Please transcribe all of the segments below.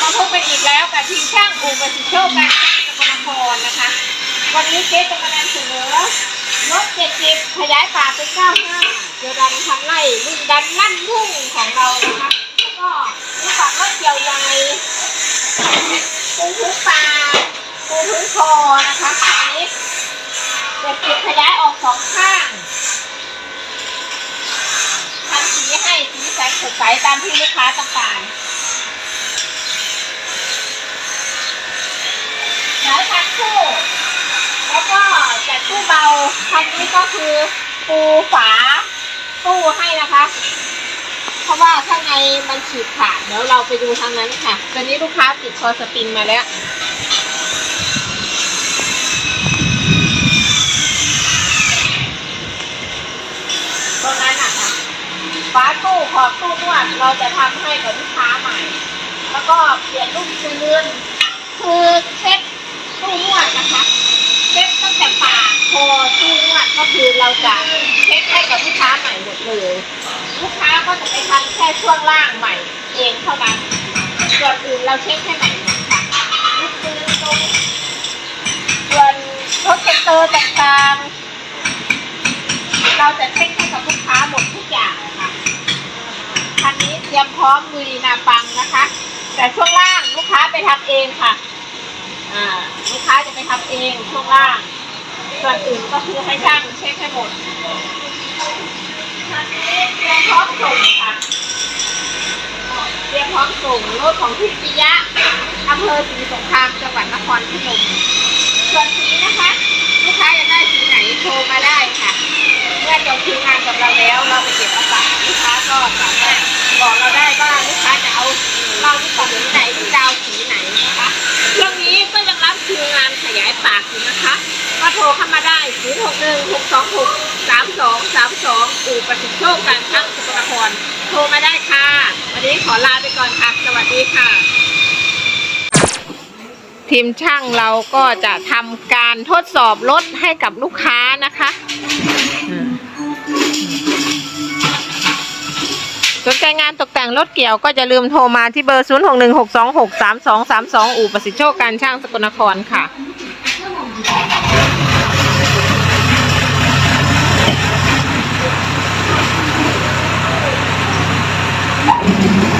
มาพบกันอีกแล้วกับทธิโชคการสกลนครนะคะ วันนี้เจ๊จะมานำเสนอรถเจ็ดสิบขยายปาเป็นเก้าห้าเดียวดันทำไร่รุ่นดันลั่นทุ่งของเรานะคะ แล้วก็นี่ฝากรถเกี่ยวใหญ่ปูพื้นปลาปูพื้นคอนะคะคันนี้เจ็ดสิบขยายออกสองข้างทำสีให้สีแสันสดใสตามที่ลูกค้าต้องการสายพันธุ์คู่ แล้วก็จัดตู้เบาคันนี้ก็คือปูฝาตู้ให้นะคะ เพราะว่าข้างในมันฉีกขาดเดี๋ยวเราไปดูทางนั้นค่ะตอนนี้ลูกค้าติดคอสปริงมาแล้วตรงนั้นนะคะฝาตู้ขอบตู้นวดเราจะทำให้กับลูกค้าใหม่ แล้วก็เปลี่ยนลูกปืนคือเช็ดตู้นวดนะคะ เช็คตั้งแต่ปาก ตู้นวดก็คือเราจะเช็คให้กับลูกค้าใหม่หมดเลย ลูกค้าก็จะไปทำแค่ช่วงล่างใหม่เองเท่านั้นส่วนอื่นเราเช็คให้ใหม่หมดค่ะลูกปืนตรงส่วนรถเซ็นเตอร์ต่างๆ เราจะเช็คให้กับลูกค้าหมดทุกอย่างค่ะคันนี้เตรียมพร้อมลุยนาปังนะคะ แต่ช่วงล่างลูกค้าไปทำเองค่ะ อ่าลูกค้าจะไปทำเองช่วงล่าง วนอื่นก็คือให้ช่างเช็คให้หมดเตรียมพร้อมส่งค่ะเตรียมพร้อมส่งรถของพี่ปิยะอำเภอศรีสงครามจังหวัดนครพนมส่วนนี้นะคะ ได้0 6 1 6 2 6 3 2 3 2อู่ประสิทธิโชคการช่างสกลนครโทรมาได้ค่ะ วันนี้ขอลาไปก่อนค่ะ สวัสดีค่ะ ทีมช่างเราก็จะทำการทดสอบรถให้กับลูกค้านะคะสนใจงานตกแต่งรถเกี่ยวก็จะลืมโทรมาที่เบอร์ 0 6 1 6 2 6 3 2 3 2 อู่ประสิทธิโชคการช่างสกลนครค่ะ ค่ะ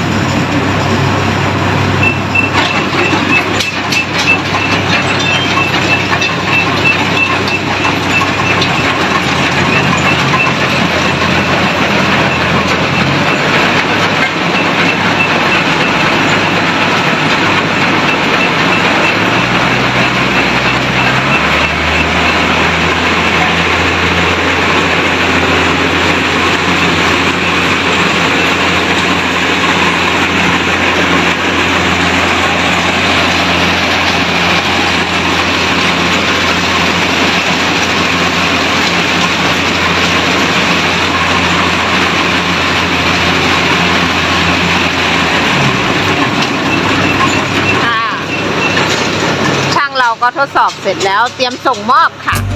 ก็ทดสอบเสร็จแล้วเตรียมส่งมอบค่ะ